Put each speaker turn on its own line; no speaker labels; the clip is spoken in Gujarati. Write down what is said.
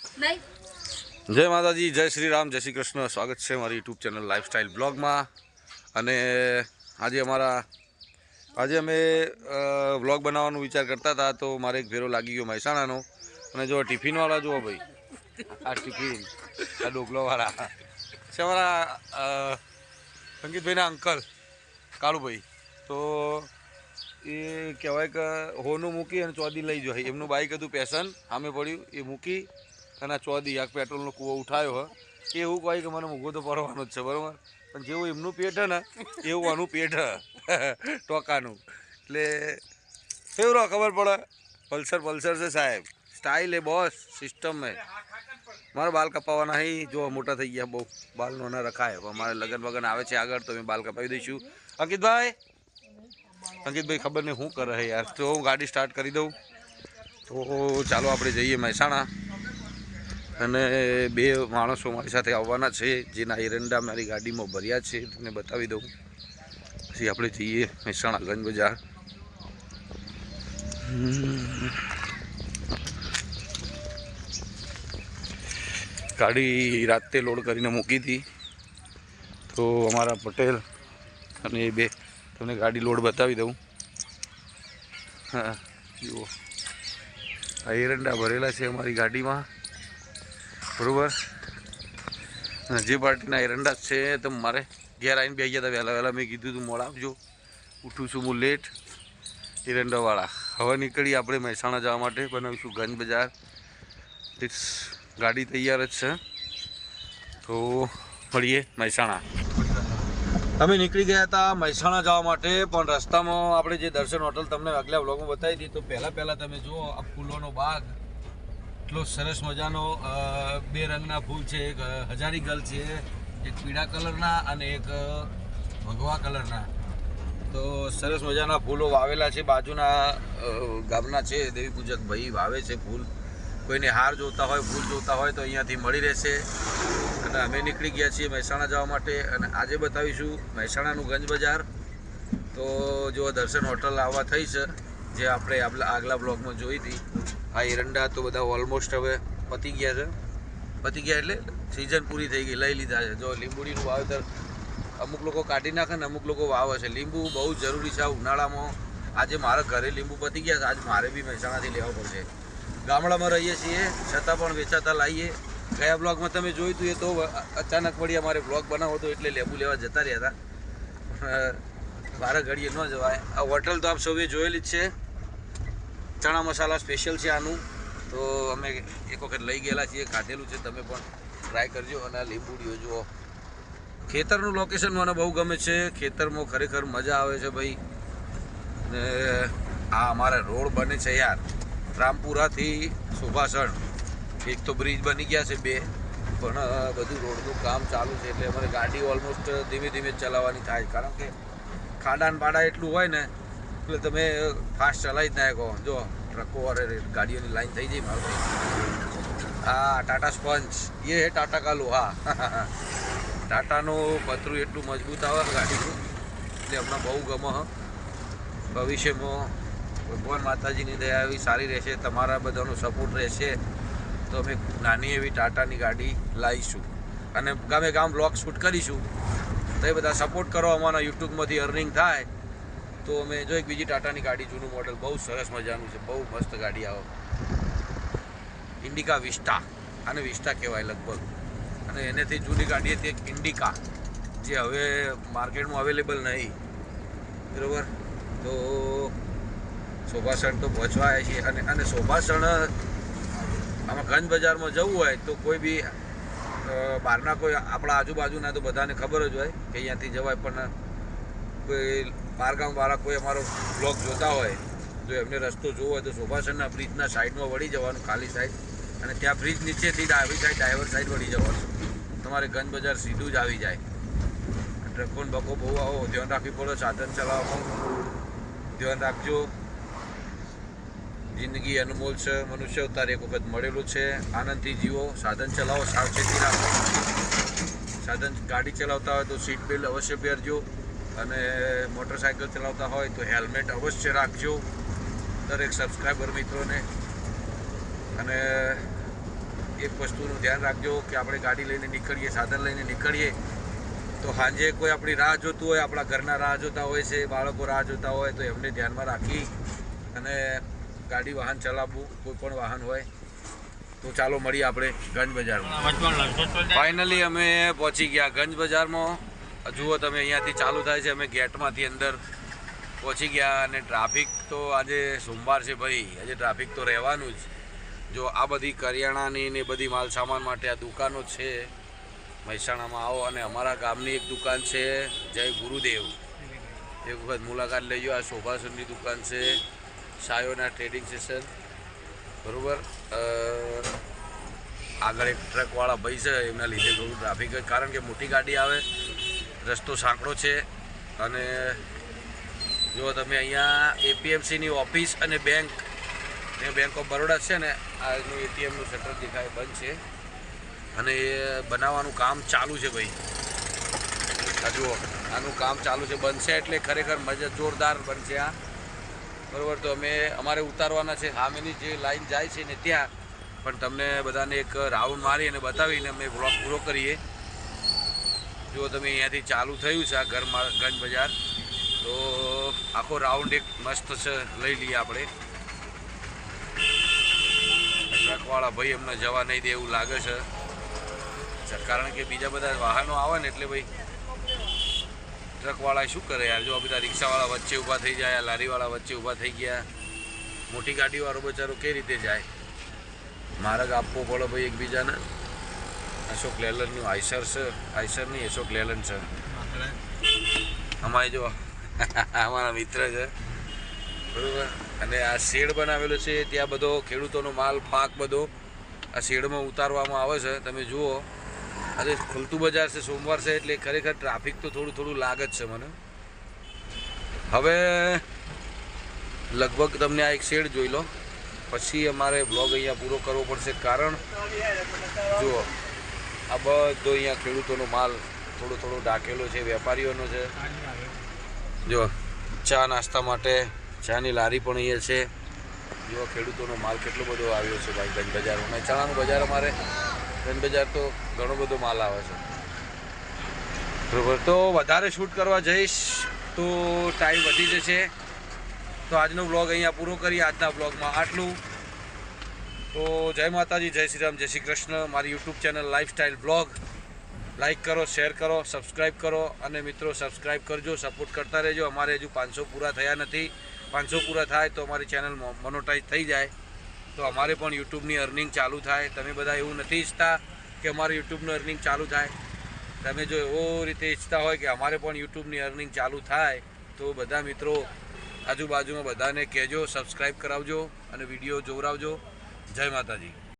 જય માતાજી, જય શ્રી રામ જય શ્રી કૃષ્ણ. સ્વાગત છે મારી યુટ્યુબ ચેનલ લાઈફસ્ટાઈલ બ્લોગમાં અને આજે અમારા આજે અમે બ્લોગ બનાવવાનો વિચાર કરતા હતા, તો મારે એક ફેરો લાગી ગયો મહેસાણાનો. અને જો ટિફિનવાળા જુઓ ભાઈ. આ ટિફિન, આ ડોકલોવાળા. છે અમારા સંગીતભાઈના અંકલ, કાળુભાઈ. તો એ કહેવાય કે હોનું મૂકી અને ચોદી લઈ જાય એમનું બાઈક હતું પેશન, સામે પડ્યું. એ મૂકી અને ચોદી આ પેટ્રોલનો કૂવો ઉઠાયો હ. એ એવું કહે કે મને મૂકો તો ભરવાનો જ છે, બરાબર? પણ જેવું એમનું પેટ હે ને, એવું આનું પેટ હ. ટોકાનું. એટલે ફેવરો ખબર પડે? પલ્સર પલ્સર છે સાહેબ. સ્ટાઇલ એ બોસ સિસ્ટમ હે મારે બાલ કપાવવાના અહીં જો મોટા થઈ ગયા, બહુ બાલ નાના રખાય. પણ મારે લગન વગન આવે છે આગળ, તો મેં બાલ કપાવી દઈશું. અંકિતભાઈ? અંકિતભાઈ, ખબર નહીં શું કરે યાર. તો હું ગાડી સ્ટાર્ટ કરી દઉં. તો ચાલો આપણે જઈએ મહેસાણા. અને બે માણસો મારી સાથે આવવાના છે, જેના એરંડા મારી ગાડીમાં ભર્યા છે. તમને બતાવી દઉં. પછી આપણે જઈએ મહેસાણા ગંજ બજાર. ગાડી રાતે લોડ કરીને મૂકી હતી. તો અમારા પટેલ અને એ બે, તમને ગાડી લોડ બતાવી દઉં. હા, જુઓ. આ એરંડા ભરેલા છે અમારી ગાડીમાં. બરોબર? અને જે પાર્ટીના એરંડા છે, તો મારે ઘેર આવીને બે ગયા હતા વહેલા વહેલા. મેં કીધું તું, મોડા આવજો. ઉઠું છું હું લેટ એરંડાવાળા હવે નીકળી આપણે મહેસાણા જવા માટે. બનાવીશું ગંજ બજાર. ઇટ્સ ગાડી તૈયાર જ છે. તો મળીએ મહેસાણા. અમે નીકળી ગયા હતા મહેસાણા જવા માટે, પણ રસ્તામાં આપણે જે દર્શન હોટલ તમને આગલા બ્લોગમાં બતાવી હતી તો પહેલાં પહેલાં તમે જુઓ આ ફૂલોનો બાગ. એટલો સરસ મજાનો બે રંગના ફૂલ છે, એક હજારી ગલ છે, એક પીળા કલરના અને એક ભગવા કલરના. તો સરસ મજાના ફૂલો વાવેલા છે, બાજુના ગામના છે, દેવી પૂજક ભાઈ વાવે છે ફૂલ. કોઈને હાર જોતા હોય, ફૂલ જોતા હોય તો અહીંયાથી મળી રહેશે. અને અમે નીકળી ગયા છીએ મહેસાણા જવા માટે અને આજે બતાવીશું મહેસાણાનું ગંજ બજાર તો જો દર્શન હોટલ આવવા થઈ છે, જે આપણે આગલા બ્લોગમાં જોઈ હતી. આ એરંડા તો બધા ઓલમોસ્ટ હવે પતી ગયા છે. પતી ગયા એટલે સિઝન પૂરી થઈ ગઈ, લઈ લીધા છે. જો લીંબુડીનું વાવેતર અમુક લોકો કાઢી નાખે ને અમુક લોકો વાવે છે. લીંબુ બહુ જરૂરી છે આ ઉનાળામાં. આજે મારા ઘરે લીંબુ પતી ગયા છે, આજ મારે બી મહેસાણાથી લેવા પડશે. ગામડામાં રહીએ છીએ, છતાં પણ વેચાતા લાવીએ ગયા બ્લોગમાં તમે જોયું હતું એ તો અચાનક વળી અમારે બ્લોગ બનાવો હતો એટલે લેબુ લેવા જતા રહ્યા હતા. મારા ઘડીએ ન જવાય. આ હોટલ તો આપ સૌએ જોયેલી જ છે. ચણા મસાલા સ્પેશિયલ છે આનું. તો અમે એક વખત લઈ ગયેલા છીએ, ખાધેલું છે, તમે પણ ટ્રાય કરજો અને આ લીંબુડીઓ જુઓ. ખેતરનું લોકેશન મને બહુ ગમે છે, ખેતરમાં ખરેખર મજા આવે છે ભાઈ. ને આ અમારા રોડ બને છે યાર, રામપુરાથી સુભાષણ એક તો બ્રિજ બની ગયા છે બે, પણ બધું રોડનું કામ ચાલુ છે એટલે અમારે ગાડી ઓલમોસ્ટ ધીમે ધીમે ચલાવવાની થાય. કારણ કે ખાડાન ભાડા એટલું હોય ને એટલે તમે ફાસ્ટ ચલાવી જ નાખો જો ટ્રકો અરે ગાડીઓની લાઈન થઈ જઈ મારું હા, ટાટા સ્પંચ એ હે ટાટા કાલુ, હા. ટાટાનું પતરું એટલું મજબૂત આવે ગાડીનું, એટલે હમણાં બહુ ગમે ભવિષ્યમાં ભગવાન માતાજીની દયા એવી સારી રહેશે, તમારા બધાનો સપોર્ટ રહેશે, તો અમે નાની એવી ટાટાની ગાડી લાવીશું. અને ગામે ગામ બ્લોગ શૂટ કરીશું, તો એ બધા સપોર્ટ કરો, અમારા યુટ્યુબમાંથી અર્નિંગ થાય. તો અમે જો એક બીજી ટાટાની ગાડી, જૂનું મોડલ બહુ સરસ મજાનું છે, બહુ મસ્ત ગાડી આવે. ઇન્ડિકા વિસ્ટા આને વિસ્ટા કહેવાય લગભગ. અને એનેથી જૂની ગાડી હતી એક ઇન્ડિકા જે હવે માર્કેટમાં અવેલેબલ નહીં. બરાબર? તો શોભાસણ તો પહોંચવા આવ્યા છીએ. અને અને શોભાસણ આમાં ગંજ બજારમાં જવું હોય તો કોઈ બી બહારના કોઈ આપણા આજુબાજુના તો બધાને ખબર જ હોય કે અહીંયાથી જવાય, પણ કોઈ બહારગામવાળા કોઈ અમારો બ્લોગ જોતા હોય તો એમને રસ્તો જોવો હોય તો શોભાસનના બ્રિજના સાઈડમાં વળી જવાનું, ખાલી સાઈડ અને ત્યાં બ્રિજ નીચેથી આવી સાઈડ ડ્રાઈવર સાઈડ વળી જવાનું. તમારે ગંજ બજાર સીધું જ આવી જાય. ટ્રકો બકો બહુ આવો, ધ્યાન રાખવી પડે, સાધન ચલાવવામાં ધ્યાન રાખજો. જિંદગી અનમોલ છે, મનુષ્ય અવતાર એક વખત મળેલું છે. આનંદથી જીવો, સાધન ચલાવો, સાવચેતી રાખો. સાધન ગાડી ચલાવતા હોય તો સીટ બેલ્ટ અવશ્ય પહેરજો. અને મોટરસાયકલ ચલાવતા હોય તો હેલ્મેટ અવશ્ય રાખજો દરેક સબસ્ક્રાઈબર મિત્રોને. અને એક વસ્તુનું ધ્યાન રાખજો કે આપણે ગાડી લઈને નીકળીએ સાધન લઈને નીકળીએ તો સાંજે કોઈ આપણી રાહ જોતું હોય આપણા ઘરના રાહ જોતા હોય છે બાળકો રાહ જોતા હોય તો એમને ધ્યાનમાં રાખી અને ગાડી વાહન ચલાવવું કોઈ પણ વાહન હોય તો ચાલો મળીએ આપણે ગંજ બજારમાં. ફાઇનલી અમે પહોંચી ગયા ગંજ બજારમાં. જુઓ તમે, અહીંયાથી ચાલુ થાય છે. અમે ગેટમાંથી અંદર પહોંચી ગયા અને ટ્રાફિક તો આજે સોમવાર છે ભાઈ. આજે ટ્રાફિક તો રહેવાનું જ. જો આ બધી કરિયાણાની ને બધી માલ સામાન માટે આ દુકાનો છે, મહેસાણામાં આવો. અને અમારા ગામની એક દુકાન છે, જય ગુરુદેવ. એક વખત મુલાકાત લેજો. આ શોભાસનની દુકાન છે, સાયોના ટ્રેડિંગ સ્ટેશન બરાબર? આગળ એક ટ્રકવાળા ભાઈ છે, એમના લીધે થોડું ટ્રાફિક કારણ કે મોટી ગાડી આવે રસ્તો સાંકડો છે અને જો તમે અહીંયા એપીએમસીની ઓફિસ અને બેંક ને બેંક ઓફ બરોડા છે ને, આ એટીએમનું શટર દેખાય, બંધ છે. અને એ બનાવવાનું કામ ચાલુ છે ભાઈ. આ જુઓ, આનું કામ ચાલુ છે, બનશે એટલે ખરેખર મજા જોરદાર બનશે આ. બરાબર, તો અમે અમારે ઉતારવાના છે, સામેની જે લાઈન જાય છે ને ત્યાં. પણ તમને બધાને એક રાઉન્ડ મારી અને બતાવીને અમે બ્લોક પૂરો કરીએ. જો તમે અહીંયાથી ચાલુ થયું છે આ ઘરમાં ગંજ બજાર, તો આખો રાઉન્ડ એક મસ્ત છે, લઈ લઈએ આપણે. ટ્રકવાળા ભાઈ એમને જવા નહીં દે એવું લાગે છે. કારણ કે બીજા બધા વાહનો આવે ને એટલે ભાઈ ટ્રકવાળા શું કરે યાર? જો આ બધા રિક્ષાવાળા વચ્ચે ઊભા થઈ જાય લારીવાળા વચ્ચે ઊભા થઈ ગયા. મોટી ગાડીવાળો બચારો કઈ રીતે જાય? માર્ગ આપવો પડે ભાઈ એકબીજાને. અશોક લેલનનું આઈસર છે. આઈસર નહીં, અશોક લેલન છે. અમારે જો અમારા મિત્ર છે. બરોબર? અને આ શેડ બનાવેલો છે, ત્યાં બધો ખેડૂતોનો માલ, પાક બધો આ શેડમાં ઉતારવામાં આવે છે. તમે જુઓ, આજે ખુલતું બજાર છે, સોમવાર છે, એટલે ખરેખર ટ્રાફિક તો થોડું થોડું લાગે જ છે મને. હવે લગભગ તમને આ એક શેડ જોઈ લો. પછી અમારે બ્લોગ અહીંયા પૂરો કરવો પડશે. કારણ, જુઓ આ બધો અહીંયા ખેડૂતોનો માલ થોડો થોડો ઢાકેલો છે, વેપારીઓનો છે. જો, ચા નાસ્તા માટે ચાની લારી પણ અહીંયા છે. જો, ખેડૂતોનો માલ કેટલો બધો આવ્યો છે ભાઈ ગંજ બજારમાં મહેસાણાનું બજાર અમારે ગંજ બજાર તો ઘણો બધો માલ આવે છે. બરોબર, તો વધારે શૂટ કરવા જઈશ તો ટાઈમ વધી જશે. તો આજનો બ્લોગ અહીંયા પૂરો કરીએ. આજના બ્લોગમાં આટલું. તો જય માતાજી, જય શ્રી રામ, જય શ્રી કૃષ્ણ. મારી YouTube channel lifestyle blog. Like કરો, શેર કરો સબસ્ક્રાઈબ કરો અને મિત્રો સબસ્ક્રાઈબ કરજો, સપોર્ટ કરતા રહેજો. અમારે હજુ પાંચસો પૂરા થયા નથી. પાંચસો પૂરા થાય તો અમારી ચેનલ મોનોટાઈઝ થઈ જાય. તો અમારે પણ યુટ્યુબની અર્નિંગ ચાલુ થાય. તમે બધા એવું નથી ઈચ્છતા કે અમારે યુટ્યુબનું અર્નિંગ ચાલુ થાય. તમે જો એવો રીતે ઈચ્છતા હોય કે અમારે પણ યુટ્યુબની અર્નિંગ ચાલુ થાય, તો બધા મિત્રો આજુબાજુમાં બધાને કહેજો સબસ્ક્રાઈબ કરાવજો અને વીડિયો જોવરાવજો. જય માતાજી.